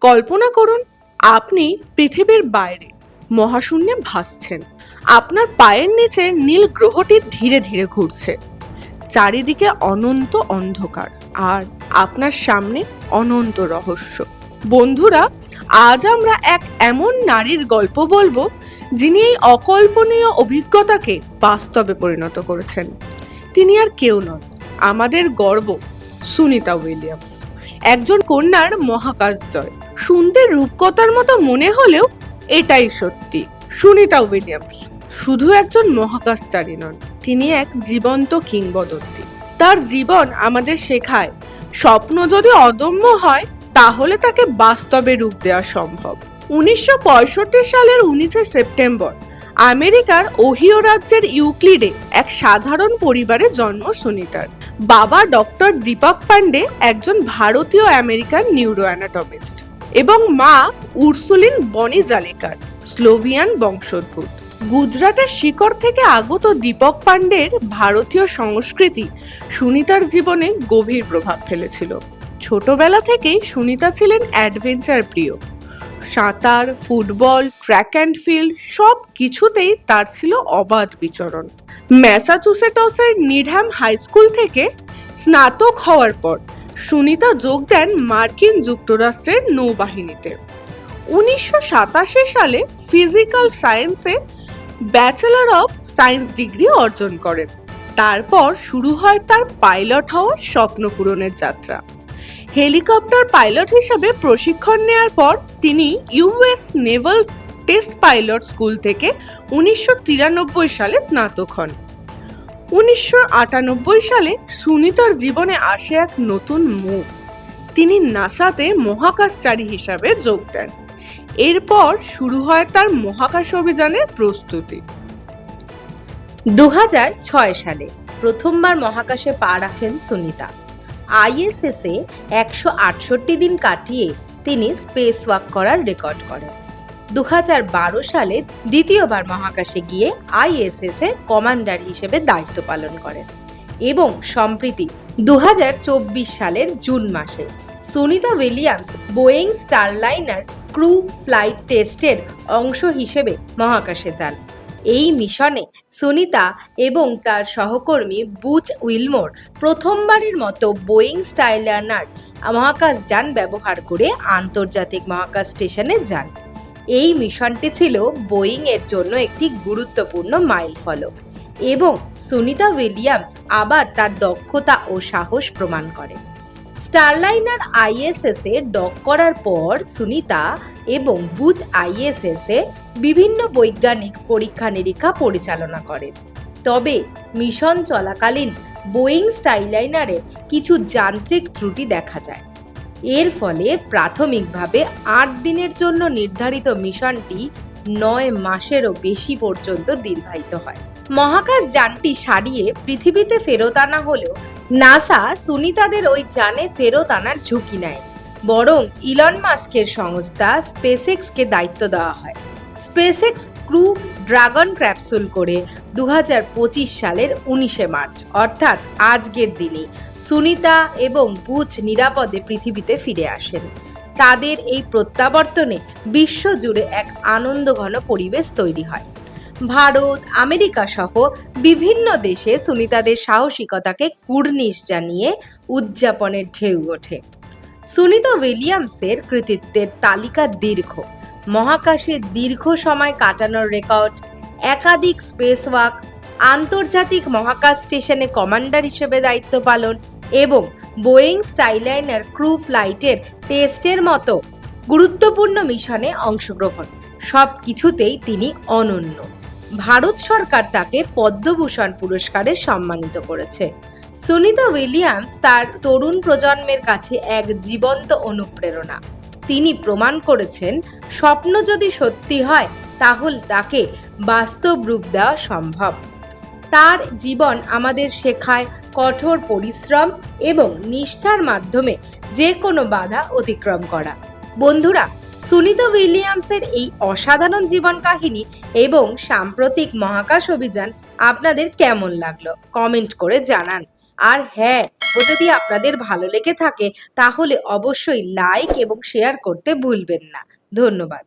কল্পনা করুন, আপনি পৃথিবীর বাইরে মহাশূন্যে ভাসছেন। আপনার পায়ের নিচে নীল গ্রহটি ধীরে ধীরে ঘুরছে। চারিদিকে অনন্ত অন্ধকার আর আপনার সামনে অনন্ত রহস্য। বন্ধুরা, আজ আমরা এক এমন নারীর গল্প বলব যিনি এই অকল্পনীয় অভিজ্ঞতাকে বাস্তবে পরিণত করেছেন। তিনি আর কেউ নন, আমাদের গর্ব সুনিতা উইলিয়ামস। একজন কন্যার মহাকাশ জয় শুনতে রূপকথার মতো মনে হলেও এটাই সত্যি। সুনিতা উইলিয়ামস, শুধু একজন মহাকাশচারী নন, তিনি এক জীবন্ত কিংবদন্তি। তার জীবন আমাদের শেখায়, স্বপ্ন যদি অদম্য হয়, তাহলে তাকে বাস্তবে রূপ দেওয়া সম্ভব। উনিশশো পঁয়ষট্টি সালের উনিশে সেপ্টেম্বর আমেরিকার ওহিও রাজ্যের ইউক্লিডে এক সাধারণ পরিবারে জন্ম সুনিতার। বাবা ডক্টর দীপক পান্ডে একজন ভারতীয় আমেরিকান নিউরো অ্যানাটমিস্ট এবং মা উর্সুলিন বনি জালেকার স্লোভিয়ান বংশোদ্ভূত। গুজরাটের শিকড় থেকে আগত দীপক পান্ডের ভারতীয় সংস্কৃতি সুনিতার জীবনে গভীর প্রভাব ফেলেছিল। ছোটবেলা থেকেই সুনিতা ছিলেন অ্যাডভেঞ্চার প্রিয়। সাঁতার, ফুটবল ট্র্যাক অ্যান্ড ফিল্ড সব কিছুতেই তার ছিল অবাধ বিচরণ। ম্যাসাচুসেটসের নিডহ্যাম হাই স্কুল থেকে স্নাতক হওয়ার পর সুনিতা যোগ দেন মার্কিন যুক্তরাষ্ট্রের নৌবাহিনীতে। উনিশশো সাতাশি সালে ফিজিক্যাল সায়েন্সে ব্যাচেলর অফ সায়েন্স ডিগ্রি অর্জন করেন। তারপর শুরু হয় তার পাইলট হওয়ার স্বপ্ন পূরণের যাত্রা। হেলিকপ্টার পাইলট হিসাবে প্রশিক্ষণ নেওয়ার পর তিনি US naval test pilot school থেকে উনিশশো তিরানব্বই সালে স্নাতক হন। উনিশশো আটানব্বই সালে সুনিতার জীবনে আসে এক নতুন মুখ। তিনি নাসাতে মহাকাশচারী হিসাবে যোগ দেন। এরপর শুরু হয় তার মহাকাশ অভিযানের প্রস্তুতি। দু সালে প্রথমবার মহাকাশে পা রাখেন সুনিতা। আইএসএসে একশো আটষট্টি দিন কাটিয়ে তিনি স্পেস ওয়াক করার রেকর্ড করেন। দু সালে দ্বিতীয়বার মহাকাশে গিয়ে আইএসএসে কমান্ডার হিসেবে দায়িত্ব পালন করেন এবং সম্প্রতি দু সালের জুন মাসে Sunita Williams Boeing Starliner crew flight টেস্টের অংশ হিসেবে মহাকাশে যান। এই মিশনে সুনিতা এবং তার সহকর্মী বুচ উইলমোর প্রথমবারের মতো বোয়িং স্টাইলার্নার মহাকাশযান ব্যবহার করে আন্তর্জাতিক মহাকাশ স্টেশনে যান। এই মিশনটি ছিল বোয়িং এর জন্য একটি গুরুত্বপূর্ণ মাইল ফলক এবং সুনিতা উইলিয়ামস আবার তার দক্ষতা ও সাহস প্রমাণ করেন স্টারলাইনার আইএসএস এ ডক করার পর সুনিতা এবং বুজ আইএসএস এ বিভিন্ন বৈজ্ঞানিক পরীক্ষা নিরীক্ষা পরিচালনা করেন তবে মিশন চলাকালীন বোয়িং স্টাইলাইনারে কিছু যান্ত্রিক ত্রুটি দেখা যায়। এর ফলে প্রাথমিকভাবে আট দিনের জন্য নির্ধারিত মিশনটি নয় মাসেরও বেশি পর্যন্ত দীর্ঘায়িত হয়। মহাকাশ যানটি সারিয়ে পৃথিবীতে ফেরত আনা হলেও নাসা সুনিতাদের ওই যানে ফেরত আনার ঝুঁকি নেয়। বরং ইলন মাস্কের সংস্থা স্পেসএক্সকে দায়িত্ব দেওয়া হয়। স্পেসএক্স ক্রু ড্রাগন ক্যাপসুল করে দু হাজার পঁচিশ সালের উনিশে মার্চ, অর্থাৎ আজকের দিনে, সুনিতা এবং বুচ নিরাপদে পৃথিবীতে ফিরে আসেন। তাদের এই প্রত্যাবর্তনে বিশ্বজুড়ে এক আনন্দঘন পরিবেশ তৈরি হয়। ভারত, আমেরিকা সহ বিভিন্ন দেশে সুনিতাদের সাহসিকতাকে কুর্নিশ জানিয়ে উদযাপনের ঢেউ ওঠে। সুনিতা উইলিয়ামসের কৃতিত্বের তালিকা দীর্ঘ। মহাকাশে দীর্ঘ সময় কাটানোর রেকর্ড, একাধিক স্পেস ওয়াক আন্তর্জাতিক মহাকাশ স্টেশনে কমান্ডার হিসেবে দায়িত্ব পালন এবং বোয়িং স্টাইলাইনার ক্রু ফ্লাইটের টেস্টের মতো গুরুত্বপূর্ণ মিশনে অংশগ্রহণ। সব কিছুতেই তিনি অনন্য। ভারত সরকার তাকে পদ্মভূষণ পুরস্কারে সম্মানিত করেছে। সুনিতা উইলিয়ামস তার তরুণ প্রজন্মের কাছে এক জীবন্ত অনুপ্রেরণা। তিনি প্রমাণ করেছেন, স্বপ্ন যদি সত্যি হয়, তাহলে তাকে বাস্তব রূপ দেওয়া সম্ভব। তার জীবন আমাদের শেখায় কঠোর পরিশ্রম এবং নিষ্ঠার মাধ্যমে যে কোনো বাধা অতিক্রম করা। বন্ধুরা সুনিতা উইলিয়ামসের এই অসাধারণ জীবন কাহিনী এবং সাম্প্রতিক মহাকাশ অভিযান আপনাদের কেমন লাগল? কমেন্ট করে জানান। আর হ্যাঁ ও যদি আপনাদের ভালো লেগে থাকে, তাহলে অবশ্যই লাইক এবং শেয়ার করতে ভুলবেন না। ধন্যবাদ।